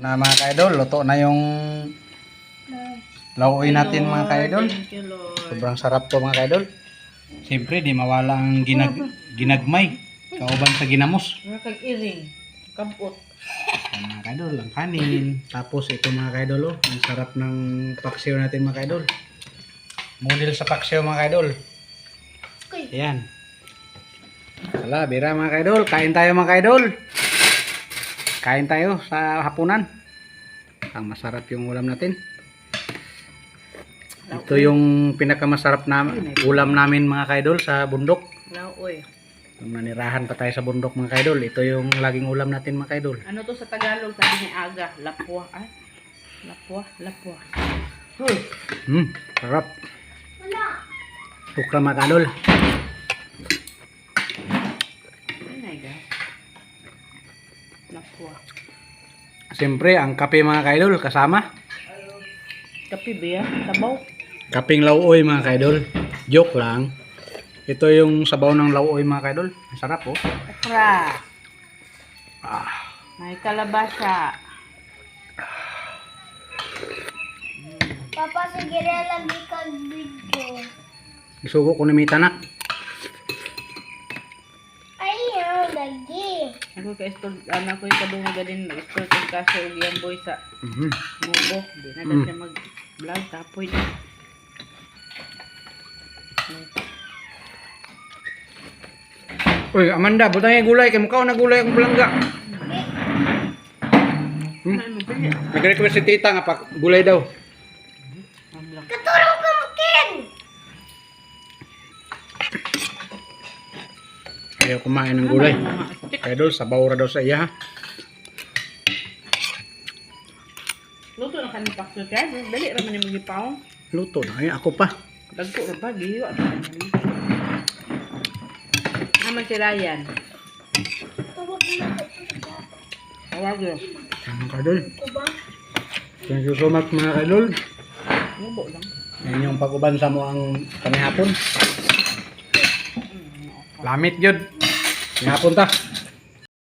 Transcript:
Na mga ka-idol, luto na yung lauoy natin mga ka-idol. Sobrang sarap to mga ka-idol. Siyempre, di mawala ang ginag ginagmay. Kauban sa ginamos. Nakag-iring. Kampot. Mga ka-idol, ang kanin. Tapos ito mga ka-idol, oh, ang sarap ng paksiw natin mga ka-idol. Model sa paksiw mga ka-idol. Ayan. Wala, bira mga ka-idol. Kain tayo mga ka-idol. Kain tayo sa hapunan. Ang masarap yung ulam natin. Ito yung pinakamasarap na ulam namin mga ka-idol sa bundok. Nanirahan pa tayo sa bundok mga ka-idol. Ito yung laging ulam natin mga ka-idol. Ano to sa Tagalog? Sabi ni Aga. Lapwa. Ay. Lapwa. Lapwa. Hoy. Hmm, sarap. Tukra mga ka-idol. Oh my God. Lapwa. Siyempre, ang kape mga ka-idol kasama. Kapi ba Sabaw. Kaping lauoy mga ka-idol. Joke lang. Ito yung sabaw ng lauoy mga ka-idol. Ang sarap oh. Okra. Ah, May kalabasa. Papa, sige na lagi kag video. isugo ko ni may tanak. Ayaw, lagi. Ako ka istol, anak ko yung kadungo din nag-istol kong kaso og yung boy sa Mhm. mubo. Di na Mm. siya mag-vlog tapoy na. Uy, Amanda, butang yung gulay. Kaya mukha na gulay akong bulangga. Hmm? Nag-request si tita nga pa gulay daw. Ayaw kumain ng gulay. Stick. Idol, sabaw ra daw sa iya ha. Luto na kami pakso kaya. Dali raman yung magipaw. Luto na. Ay, ako pa. Dagko ra ba? Giyo. Naman si Ryan. Tawag ka yun. Ka-idol. ko ba? Thank you so much mga ka-idol. Mubo lang. Yan yung pag-ubansa mo ang panihapon. Lamit yun. Napunta.